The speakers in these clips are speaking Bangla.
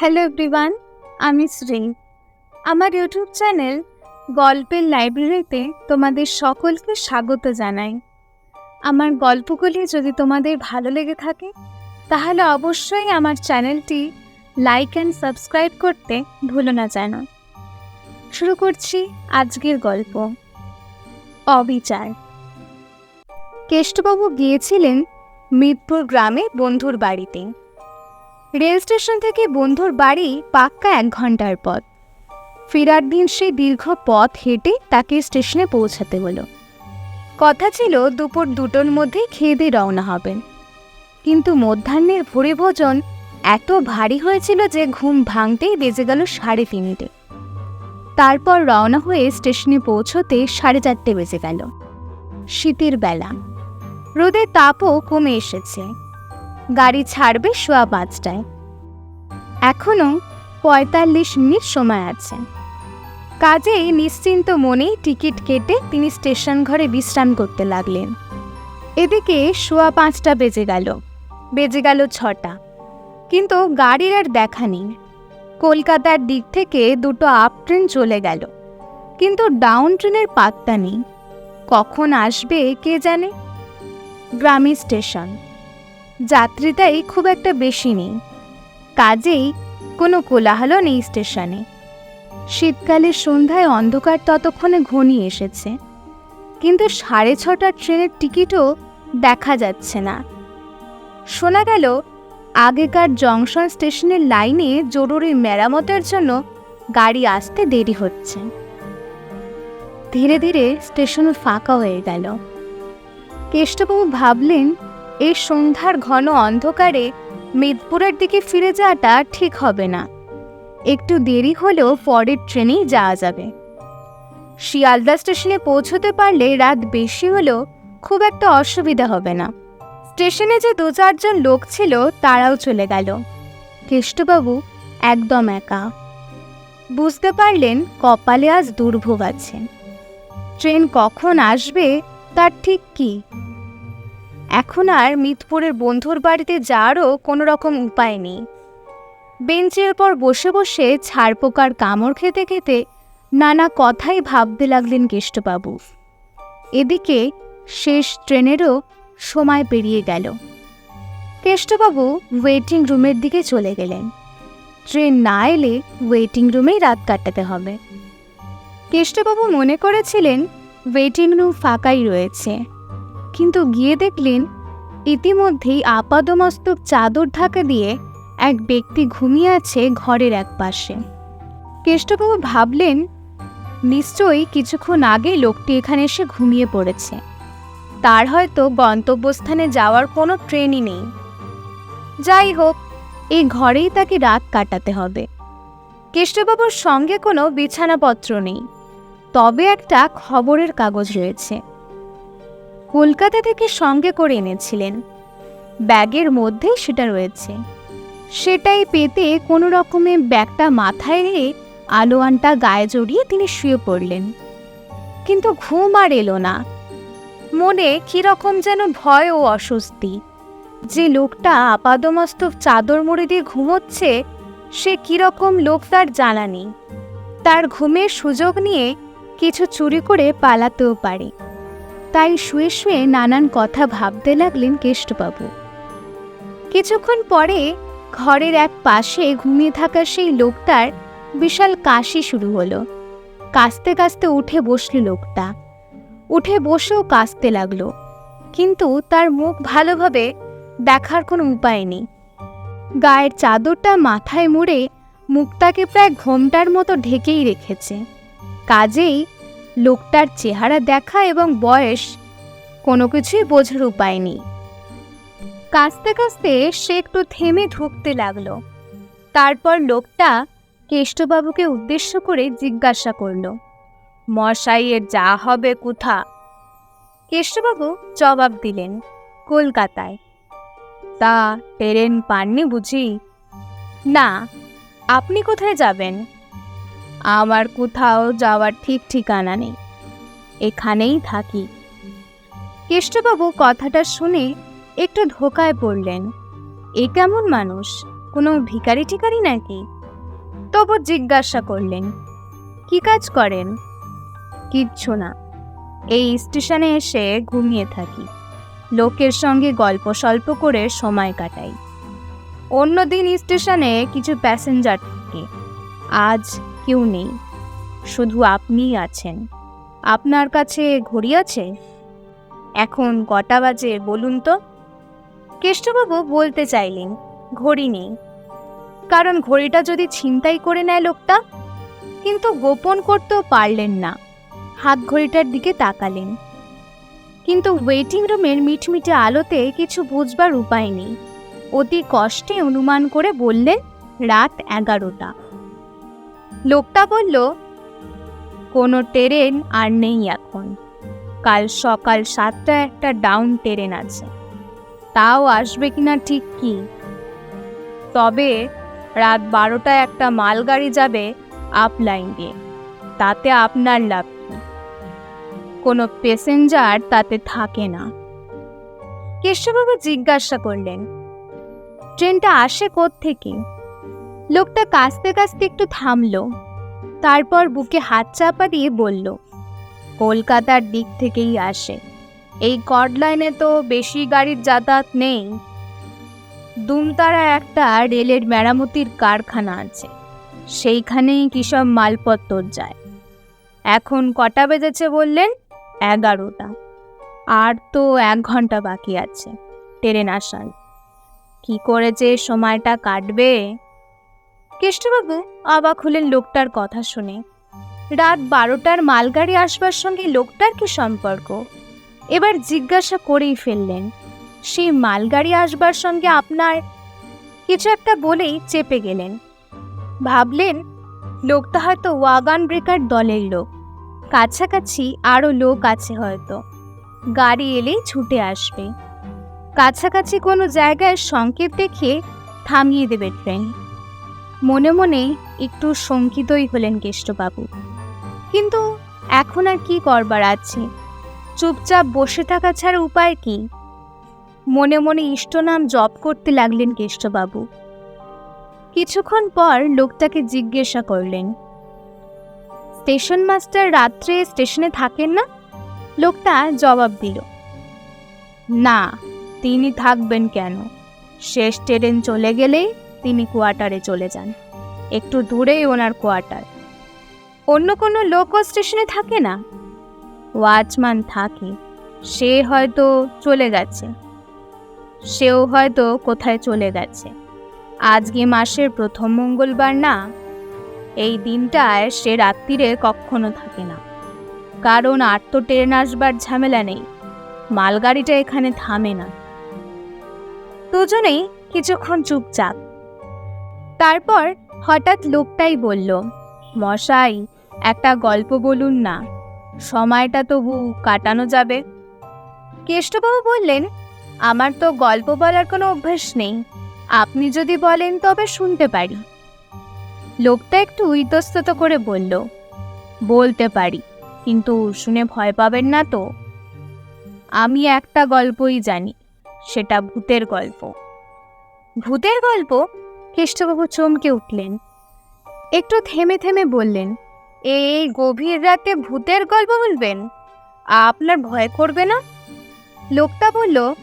হ্যালো এভরিওয়ান, আমি শ্রী। আমার ইউটিউব চ্যানেল গল্পের লাইব্রেরিতে তোমাদের সকলকে স্বাগত জানাই। আমার গল্পগুলি যদি তোমাদের ভালো লেগে থাকে, তাহলে অবশ্যই আমার চ্যানেলটি লাইক অ্যান্ড সাবস্ক্রাইব করতে ভুলো না যেন। শুরু করছি আজকের গল্প। অবিচার। কেষ্টবাবু গিয়েছিলেন মিরপুর গ্রামে বন্ধুর বাড়িতে। রেল স্টেশন থেকে বন্ধুর বাড়ি পাক্কা এক ঘণ্টার পথ। ফেরার দিন সেই দীর্ঘ পথ হেঁটে তাকে স্টেশনে পৌঁছাতে হলো। কথা ছিল দুপুর দুটোর মধ্যেই খেয়ে দিয়ে রওনা হবেন। কিন্তু মধ্যাহ্নের ভোরে ভোজন এত ভারী হয়েছিল যে ঘুম ভাঙতেই বেজে গেল সাড়ে তিনটে। তারপর রওনা হয়ে স্টেশনে পৌঁছতে সাড়ে চারটে বেজে গেল। শীতের বেলা। রোদের তাপও কমে এসেছে। গাড়ি ছাড়বে সোয়া পাঁচটায়। এখনও পঁয়তাল্লিশ মিনিট সময় আছে। কাজেই নিশ্চিন্ত মনেই টিকিট কেটে তিনি স্টেশন ঘরে বিশ্রাম করতে লাগলেন। এদিকে সোয়া পাঁচটা বেজে গেল বেজে গেল ছটা। কিন্তু গাড়ির আর দেখা নেই। কলকাতার দিক থেকে দুটো আপ ট্রেন চলে গেল, কিন্তু ডাউন ট্রেনের পাত্তা নেই। কখন আসবে কে জানে? গ্রামী স্টেশন। যাত্রীটাই খুব একটা বেশি নেই। কাজেই কোনো কোলাহলও নেই স্টেশনে। শীতকালের সন্ধ্যায় অন্ধকার ততক্ষণে ঘনিয়ে এসেছে। কিন্তু সাড়ে ছটার ট্রেনের টিকিটও দেখা যাচ্ছে না। শোনা গেল, আগেকার জংশন স্টেশনের লাইনে জরুরি মেরামতের জন্য গাড়ি আসতে দেরি হচ্ছে। ধীরে ধীরে স্টেশন ফাঁকা হয়ে গেল। কেষ্টবাবু ভাবলেন এই সন্ধ্যার ঘন অন্ধকারে মিদপুরের দিকে ফিরে যাওয়াটা ঠিক হবে না। একটু দেরি হলেও পরের ট্রেনেই যাওয়া যাবে। শিয়ালদা স্টেশনে পৌঁছতে পারলে রাত বেশি হলেও খুব একটা অসুবিধা হবে না। স্টেশনে যে দু চারজন লোক ছিল, তারাও চলে গেল। কেষ্টবাবু একদম একা। বুঝতে পারলেন কপালে আজ দুর্ভোগ আছে। ট্রেন কখন আসবে, তার ঠিক কী? এখন আর মিতপুরের বন্ধুর বাড়িতে যাওয়ারও কোনো রকম উপায় নেই। বেঞ্চের পর বসে বসে ছাড়পোকার কামড় খেতে খেতে নানা কথাই ভাবতে লাগলেন কেষ্টবাবু। এদিকে শেষ ট্রেনেরও সময় পেরিয়ে গেল। কেষ্টবাবু ওয়েটিং রুমের দিকে চলে গেলেন। ট্রেন না এলে ওয়েটিং রুমেই রাত কাটাতে হবে। কেষ্টবাবু মনে করেছিলেন ওয়েটিং রুম ফাঁকাই রয়েছে। কিন্তু গিয়ে দেখলেন ইতিমধ্যেই আপাদমস্তক চাদর ঢাকা দিয়ে এক ব্যক্তি ঘুমিয়ে আছে ঘরের এক পাশে কেষ্টবাবু ভাবলেন, নিশ্চয়ই কিছুক্ষণ আগে লোকটি এখানে এসে ঘুমিয়ে পড়েছে। তার হয়তো গন্তব্যস্থানে যাওয়ার কোনো ট্রেনই নেই। যাই হোক, এই ঘরেই তাকে রাত কাটাতে হবে। কেষ্টবাবুর সঙ্গে কোনো বিছানাপত্র নেই। তবে একটা খবরের কাগজ রয়েছে। কলকাতা থেকে সঙ্গে করে এনেছিলেন। ব্যাগের মধ্যেই সেটা রয়েছে। সেটাই পেতে কোনো রকমে ব্যাগটা মাথায় নিয়ে আলোয়ানটা গায়ে জড়িয়ে তিনি শুয়ে পড়লেন। কিন্তু ঘুম আর এলো না। মনে কীরকম যেন ভয় ও অস্বস্তি। যে লোকটা আপাদমস্তক চাদর মুড়ি দিয়ে ঘুমোচ্ছে, সে কীরকম লোক তার জানা নেই। তার ঘুমের সুযোগ নিয়ে কিছু চুরি করে পালাতেও পারে। তাই শুয়ে শুয়ে নানান কথা ভাবতে লাগলেন কেষ্টবাবু। কিছুক্ষণ পরে ঘরের এক পাশে ঘুমিয়ে থাকা সেই লোকটার বিশাল কাশি শুরু হলো। কাঁচতে কাঁচতে উঠে বসল লোকটা। উঠে বসেও কাঁচতে লাগল। কিন্তু তার মুখ ভালোভাবে দেখার কোনো উপায় নেই। গায়ের চাদরটা মাথায় মুড়ে মুখটাকে প্রায় ঘোমটার মতো ঢেকেই রেখেছে। কাজেই লোকটার চেহারা দেখা এবং বয়স কোনো কিছুই বোঝার উপায় নেই। কাঁচতে কাঁচতে সে একটু থেমে ঢুকতে লাগল। তারপর লোকটা কেষ্টবাবুকে উদ্দেশ্য করে জিজ্ঞাসা করল মশাইয়ের যা হবে কোথা? কেষ্টবাবু জবাব দিলেন, কলকাতায়। তা, ট্রেন পাননি বুঝি? না, আপনি কোথায় যাবেন? আমার কোথাও যাওয়ার ঠিক ঠিকানা নেই। এখানেই থাকি। কেষ্টবাবু কথাটা শুনে একটু ধোকায় পড়লেন এ কেমন মানুষ? কোনো ভিখারি টিকারি নাকি? তবু জিজ্ঞাসা করলেন, কি কাজ করেন? কিচ্ছু না। এই স্টেশনে এসে ঘুমিয়ে থাকি। লোকের সঙ্গে গল্প সল্প করে সময় কাটাই। অন্যদিন স্টেশনে কিছু প্যাসেঞ্জার থাকে। আজ কেউ নেই। শুধু আপনিই আছেন। আপনার কাছে ঘড়ি আছে? এখন কটা বাজে বলুন তো? কেষ্টবাবু বলতে চাইলেন, ঘড়ি নেই। কারণ ঘড়িটা যদি ছিনতাই করে নেয় লোকটা, কিন্তু গোপন করতেও পারলেন না। হাত ঘড়িটার দিকে তাকালেন। কিন্তু ওয়েটিং রুমের মিটমিটে আলোতে কিছু বুঝবার উপায় নেই। অতি কষ্টে অনুমান করে বললেন, রাত এগারোটা। লোকটা বলল, কোনো ট্রেন আর নেই এখন। কাল সকাল সাতটায় একটা ডাউন ট্রেন আছে। তাও আসবে কিনা ঠিক কি? তবে রাত বারোটায় একটা মালগাড়ি যাবে আপ লাইন দিয়ে। তাতে আপনার লাভ কি? কোনো প্যাসেঞ্জার তাতে থাকে না। কেষ্টবাবু জিজ্ঞাসা করলেন, ট্রেনটা আসে থেকে লোকটা কাস্তে কাস্তে একটু থামলো। তারপর বুকে হাত চাপা দিয়ে বলল, কলকাতার দিক থেকেই আসে। এই কড লাইনে তো বেশি গাড়ির যাতায়াত নেই। দুমতারা একটা রেলের মেরামতির কারখানা আছে। সেইখানেই কী সব মালপত্র যায়। এখন কটা বেজেছে বললেন? এগারোটা। আর তো এক ঘণ্টা বাকি আছে। ট্রেন আসার। কি করে যে সময়টা কাটবে? কেষ্টবাবু অবাক হলেন লোকটার কথা শুনে। রাত বারোটার মালগাড়ি আসবার সঙ্গে লোকটার কি সম্পর্ক? এবার জিজ্ঞাসা করেই ফেললেন, সেই মালগাড়ি আসবার সঙ্গে আপনার কিছু একটা বলেই চেপে গেলেন। ভাবলেন লোকটা হয়তো ওয়াগান ব্রেকার দলের লোক, কাছাকাছি আরও লোক আছে হয়তো। গাড়ি এলেই ছুটে আসবে। কাছাকাছি কোনো জায়গায় সংকেত দেখে থামিয়ে দেবে ট্রেন। মনে মনে একটু শঙ্কিতই হলেন কেষ্টবাবু। কিন্তু এখন আর কি করবার আছে? চুপচাপ বসে থাকা ছাড়া উপায় কি? মনে মনে ইষ্টনাম জপ করতে লাগলেন কেষ্টবাবু। কিছুক্ষণ পর লোকটাকে জিজ্ঞাসা করলেন, স্টেশন মাস্টার রাত্রে স্টেশনে থাকেন না? লোকটা জবাব দিল, না, তিনি থাকবেন কেন? শেষ ট্রেন চলে গেলেই তিনি কোয়ার্টারে চলে যান। একটু দূরেই ওনার কোয়ার্টার। অন্য কোনো লোকও স্টেশনে থাকে না? ওয়াচম্যান থাকে। সে হয়তো চলে গেছে। সেও হয়তো কোথায় চলে গেছে। আজকে মাসের প্রথম মঙ্গলবার না? এই দিনটায় সে রাত্রিরে কখনো থাকে না। কারণ আর তো ট্রেন আসবার ঝামেলা নেই। মালগাড়িটা এখানে থামে না। দুজনেই কিছুক্ষণ চুপচাপ। তারপর হঠাৎ লোকটাই বলল, মশাই, একটা গল্প বলুন না। সময়টা তবু কাটানো যাবে। কেষ্টবাবু বললেন, আমার তো গল্প বলার কোনো অভ্যাস নেই। আপনি যদি বলেন তবে শুনতে পারি। লোকটা একটু ইতস্তত করে বলল, বলতে পারি, কিন্তু শুনে ভয় পাবেন না তো। আমি একটা গল্পই জানি, সেটা ভূতের গল্প। ভূতের গল্প কেষ্টবাবু চমকে উঠলেন। একটু থেমে থেমে বললেন, এই গভীর রাতে ভূতের গল্প বলবেন? আপনার ভয় করবে না? লোকটা বলল,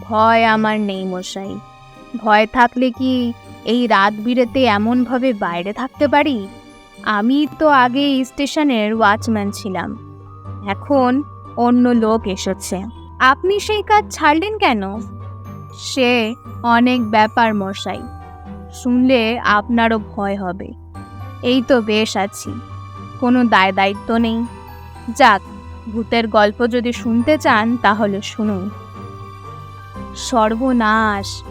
ভয় আমার নেই মশাই। ভয় থাকলে কি এই রাত বিরেতে এমনভাবে বাইরে থাকতে পারি? আমি তো আগে স্টেশনের ওয়াচম্যান ছিলাম। এখন অন্য লোক এসেছে। আপনি সেই কাজ ছাড়লেন কেন? সে অনেক ব্যাপার মশাই। শুনলে আপনারও ভয় হবে। এই তো বেশ আছি। কোনো দায় দায়িত্ব নেই। যাক, ভূতের গল্প যদি শুনতে চান তাহলে শুনুন। সর্বনাশ।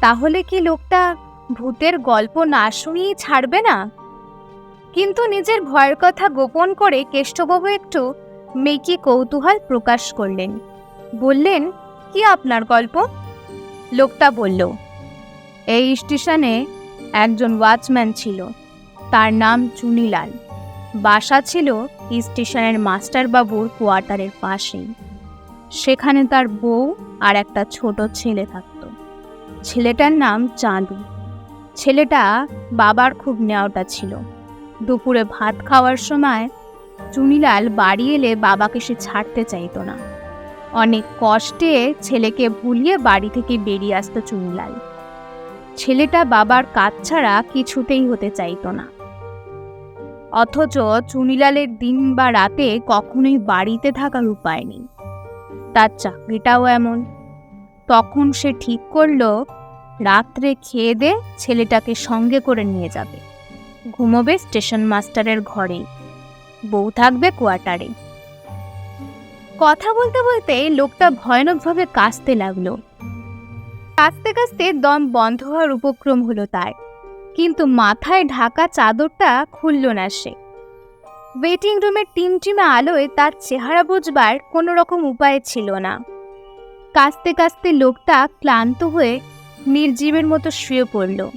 তাহলে কি লোকটা ভূতের গল্প না শুনিয়ে ছাড়বে না? কিন্তু নিজের ভয়ের কথা গোপন করে কেষ্টবাবু একটু মেকি কৌতূহল প্রকাশ করলেন। বললেন, কি আপনার গল্প? লোকটা বলল এই স্টেশনে একজন ওয়াচম্যান ছিল। তার নাম চুনিলাল। বাসা ছিল স্টেশনের মাস্টারবাবুর কোয়ার্টারের পাশেই। সেখানে তার বউ আর একটা ছোট ছেলে থাকত। ছেলেটার নাম চাঁদু। ছেলেটা বাবার খুব নেওয়াটা ছিল। দুপুরে ভাত খাওয়ার সময় চুনিলাল বাড়ি এলে বাবাকে সে ছাড়তে চাইতো না। অনেক কষ্টে ছেলেকে ভুলিয়ে বাড়ি থেকে বেরিয়ে আসতো চুনিলাল। ছেলেটা বাবার কাজ ছাড়া কিছুতেই হতে চাইতো না। অথচ চুনিলালের দিন বা রাতে কখনোই বাড়িতে থাকার উপায় নেই। তার চাকরিটাও এমন। তখন সে ঠিক করল, রাত্রে খেয়ে দে, ছেলেটাকে সঙ্গে করে নিয়ে যাবে। ঘুমোবে স্টেশন মাস্টারের ঘরে। বউ থাকবে কোয়ার্টারে। কথা বলতে বলতে লোকটা ভয়ানকভাবে কাঁচতে লাগল। কাঁচতে কাঁচতে দম বন্ধ হওয়ার উপক্রম হলো তার। কিন্তু মাথায় ঢাকা চাদরটা খুলল না সে। ওয়েটিং রুমের টিমটিমে আলোয় তার চেহারা বুঝবার কোনো রকম উপায় ছিল না। কাঁচতে কাঁচতে লোকটা ক্লান্ত হয়ে নির্জীবের মতো শুয়ে পড়ল।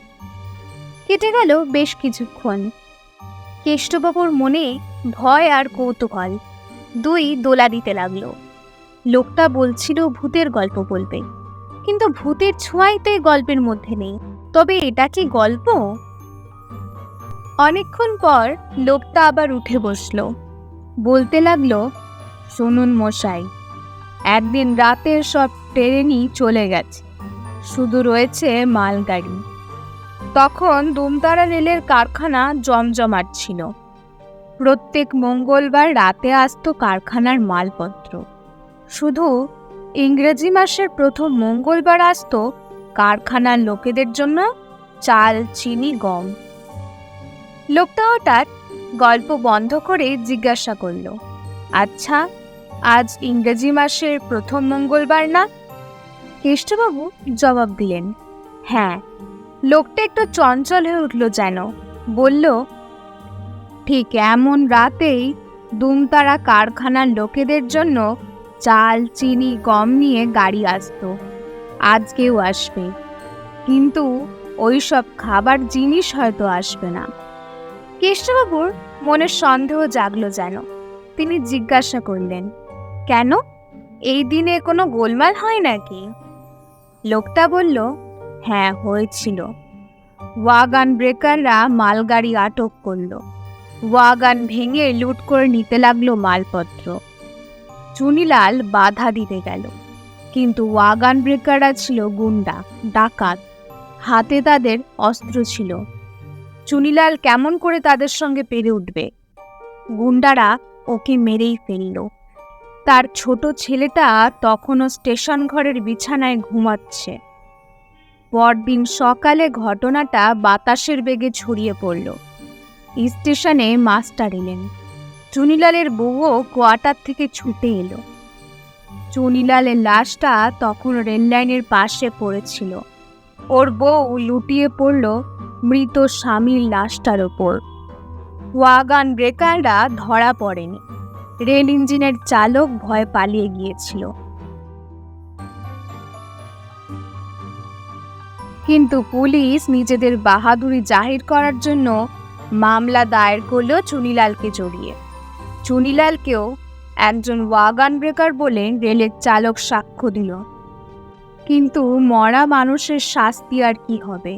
কেটে গেল বেশ কিছুক্ষণ। কেষ্টবাবুর মনে ভয় আর কৌতূহল দুই দোলা দিতে লাগল। লোকটা বলছিল ভূতের গল্প বলবে। কিন্তু ভূতের ছোঁয়াই তো এই গল্পের মধ্যে নেই। তবে এটা কি গল্প? অনেকক্ষণ পর লোকটা আবার উঠে বসল। বলতে লাগল, শুনুন মশাই, একদিন রাতের সব ট্রেনই চলে গেছে। শুধু রয়েছে মালগাড়ি। তখন দুমতারা রেলের কারখানা জমজমাট ছিল। প্রত্যেক মঙ্গলবার রাতে আসতো কারখানার মালপত্র। শুধু ইংরেজি মাসের প্রথম মঙ্গলবার আসতো কারখানার লোকেদের জন্য চাল, চিনি, গম। লোকটা হঠাৎ গল্প বন্ধ করে জিজ্ঞাসা করল আচ্ছা আজ ইংরেজি মাসের প্রথম মঙ্গলবার না? কেষ্টবাবু জবাব দিলেন হ্যাঁ। লোকটা একটু চঞ্চল হয়ে উঠল যেন, বলল, ঠিক এমন রাতেই দুমতারা কারখানার লোকেদের জন্য চাল, চিনি, গম নিয়ে গাড়ি আসতো। আজকেও আসবে। কিন্তু ওই সব খাবার জিনিস হয়তো আসবে না। কেষ্টবাবুর মনে সন্দেহ জাগলো যেন। তিনি জিজ্ঞাসা করলেন, কেন? এই দিনে কোনো গোলমাল হয় নাকি? লোকটা বলল হ্যাঁ হয়েছিল। ওয়াগান ব্রেকাররা মালগাড়ি আটক করল। ওয়াগান ভেঙে লুট করে নিতে লাগল মালপত্র। চুনিলাল বাধা দিতে গেল। কিন্তু ওয়াগান ব্রেকাররা ছিল গুন্ডা, ডাকাত। হাতে তাদের অস্ত্র ছিল। চুনিলাল কেমন করে তাদের সঙ্গে পেরে উঠবে? গুন্ডারা ওকে মেরেই ফেলল। তার ছোট ছেলেটা তখনও স্টেশন ঘরের বিছানায় ঘুমাচ্ছে। পরদিন সকালে ঘটনাটা বাতাসের বেগে ছড়িয়ে পড়ল। স্টেশনে মাস্টার এলেন। চুনিলালের বউও কোয়ার্টার থেকে ছুটে এলো। চুনিলালের লাশটা তখন রেললাইনের পাশে পড়েছিল। ওর বউ লুটিয়ে পড়ল মৃত স্বামীর লাশটার ওপর। ওয়াগান ব্রেকাররা ধরা পড়েনি। রেল ইঞ্জিনের চালক ভয় পালিয়ে গিয়েছিল। কিন্তু পুলিশ নিজেদের বাহাদুরি জাহির করার জন্য মামলা দায়ের করল চুনিলালকে জড়িয়ে। চুনিলালকেও একজন ওয়াগান ব্রেকার বলে রেলের চালক সাক্ষ্য দিল। কিন্তু মরা মানুষের শাস্তি আর কি হবে?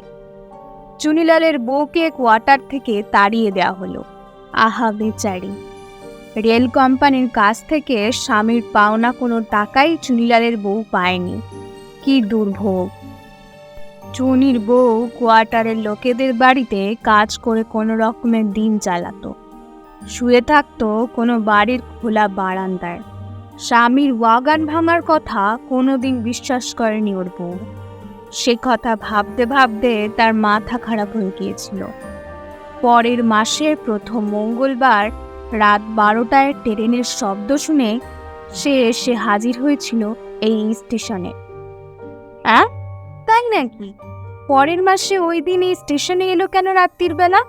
চুনিলালের বউকে কোয়ার্টার থেকে তাড়িয়ে দেওয়া হলো। আহা বেচারি! রেল কোম্পানির কাছ থেকে স্বামীর পাওনা কোনো টাকাই চুনিলালের বউ পায়নি। কি দুর্ভোগ! চুনির বউ কোয়ার্টারের লোকেদের বাড়িতে কাজ করে কোনো রকমের দিন চালাতো। শুয়ে থাকতো কোনো বাড়ির খোলা বারান্দায়। স্বামীর ওয়াগান ভাঙার কথা কোনোদিন বিশ্বাস করেনি ওর বউ। সে কথা ভাবতে ভাবতে তার মাথা খারাপ হয়ে গিয়েছিল। পরের মাসের প্রথম মঙ্গলবার রাত বারোটায় ট্রেনের শব্দ শুনে সে এসে হাজির হয়েছিল এই স্টেশনে। তাই নাকি? পরের মাসে ওই দিন এই স্টেশনে এলো কেন রাত্রির বেলা?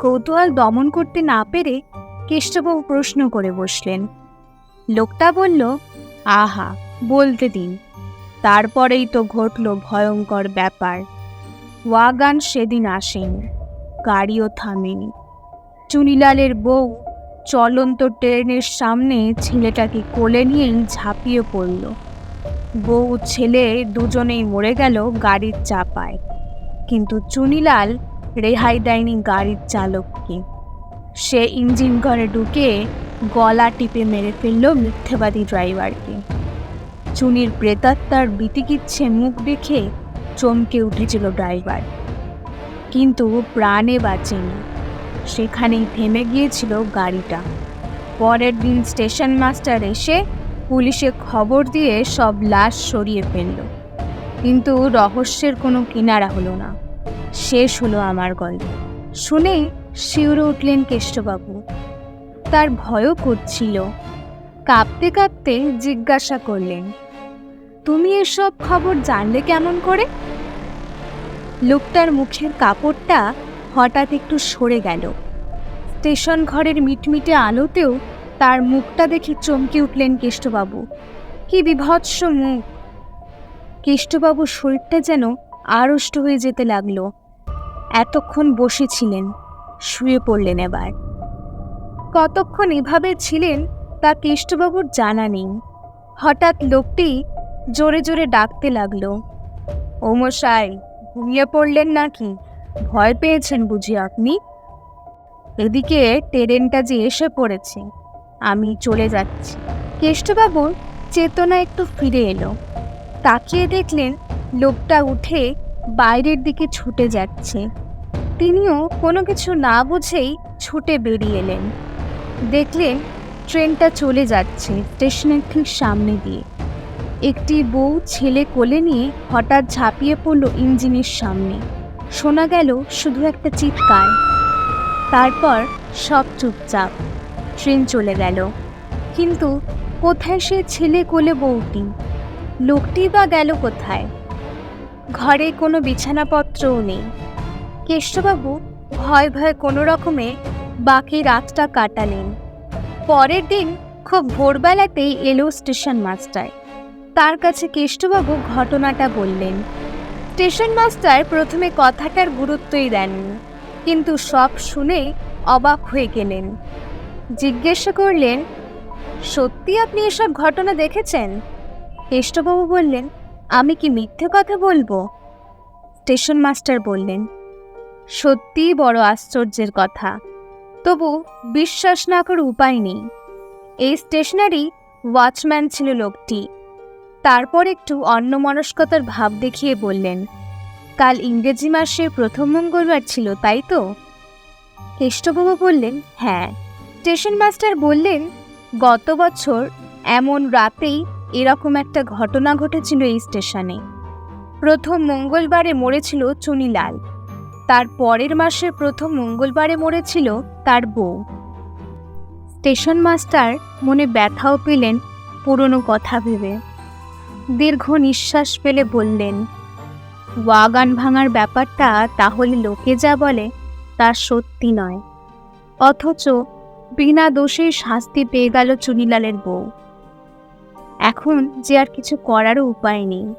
কৌতূহল দমন করতে না পেরে কেষ্টবাবু প্রশ্ন করে বসলেন। লোকটা বলল, আহা, বলতে দিন। তারপরেই তো ঘটল ভয়ঙ্কর ব্যাপার। ওয়াগান সেদিন আসেনি, গাড়িও থামেনি। চুনিলালের বউ চলন্ত ট্রেনের সামনে ছেলেটাকে কোলে নিয়েই ঝাঁপিয়ে পড়ল। বউ ছেলে দুজনেই মরে গেল গাড়ির চাপায়। কিন্তু চুনিলাল রেহাই দেয়নি গাড়ির চালককে। সে ইঞ্জিন ঘরে ঢুকে গলা টিপে মেরে ফেলল মিথ্যেবাদী ড্রাইভারকে। চুনির প্রেতাত্মার বিতিকিচ্ছে মুখ দেখে চমকে উঠেছিল ড্রাইভার। কিন্তু প্রাণে বাঁচেনি। সেখানেই থেমে গিয়েছিল গাড়িটা। পরের দিন স্টেশন মাস্টার এসে পুলিশে খবর দিয়ে সব লাশ সরিয়ে ফেলল। কিন্তু রহস্যের কোনো কিনারা হলো না। শেষ হলো আমার গল্প। শুনে শিউরে উঠলেন কেষ্টবাবু। তার ভয়ও করছিল। কাঁপতে কাঁপতে জিজ্ঞাসা করলেন, তুমি এসব খবর জানলে কেমন করে? লোকটার মুখের কাপড়টা হঠাৎ একটু সরে গেল। স্টেশন ঘরের মিটমিটে আলোতেও তার মুখটা দেখে চমকে উঠলেন কেষ্টবাবু। কি বিভৎস মুখ! কেষ্টবাবুর শরীরটা যেন আড়ষ্ট হয়ে যেতে লাগল। এতক্ষণ বসেছিলেন। শুয়ে পড়লেন এবার। কতক্ষণ এভাবে ছিলেন তা কেষ্টবাবুর জানা নেই। হঠাৎ লোকটি জোরে জোরে ডাকতে লাগল। ও মশাই, ঘুমিয়ে পড়লেন নাকি? ভয় পেয়েছেন বুঝি আপনি? এদিকে ট্রেনটা যে এসে পড়েছে, আমি চলে যাচ্ছি। কেষ্টবাবুর চেতনা একটু ফিরে এলো। তাকিয়ে দেখলেন লোকটা উঠে বাইরের দিকে ছুটে যাচ্ছে। তিনিও কোনো কিছু না বুঝেই ছুটে বেরিয়ে এলেন। দেখলেন ট্রেনটা চলে যাচ্ছে স্টেশনের ঠিক সামনে দিয়ে। একটি বউ ছেলে কোলে নিয়ে হঠাৎ ঝাঁপিয়ে পড়ল ইঞ্জিনের সামনে। শোনা গেল শুধু একটা চিৎকার। তারপর সব চুপচাপ। ট্রেন চলে গেল। কিন্তু কোথায় সে ছেলে কোলে বউটি? লোকটি বা গেল কোথায়? ঘরে কোনো বিছানাপত্রও নেই। কেষ্টবাবু ভয় ভয় কোনো রকমে বাকি রাতটা কাটালেন। পরের দিন খুব ভোরবেলাতেই এলো স্টেশন মাস্টার। তার কাছে কেষ্টবাবু ঘটনাটা বললেন। স্টেশন মাস্টার প্রথমে কথাটার গুরুত্বই দেননি, কিন্তু সব শুনে অবাক হয়ে গেলেন। জিজ্ঞাসা করলেন, সত্যি আপনি এসব ঘটনা দেখেছেন? কেষ্টবাবু বললেন, আমি কি মিথ্যে কথা বলব? স্টেশন মাস্টার বললেন সত্যিই বড় আশ্চর্যের কথা। তবু বিশ্বাস না করার উপায় নেই। এই স্টেশনারি ওয়াচম্যান ছিল লোকটি। তারপর একটু অন্যমনস্কতার ভাব দেখিয়ে বললেন, কাল ইংরেজি মাসের প্রথম মঙ্গলবার ছিল, তাই তো? কেষ্টবাবু বললেন হ্যাঁ। স্টেশন মাস্টার বললেন, গত বছর এমন রাতেই এরকম একটা ঘটনা ঘটেছিল এই স্টেশনে। প্রথম মঙ্গলবারে মরেছিল চুনিলাল। তার পরের মাসের প্রথম মঙ্গলবারে মরেছিল তার বউ। স্টেশন মাস্টার মনে ব্যথাও পেলেন পুরনো কথা ভেবে। দীর্ঘ নিঃশ্বাস ফেলে বললেন ওয়াগান ভাঙার ব্যাপারটা তাহলে লোকে যা বলে তা সত্যি নয়। অথচ বিনা দোষে শাস্তি পেয়ে গেল চুনিলালের বউ। এখন যে আর কিছু করারও উপায় নেই।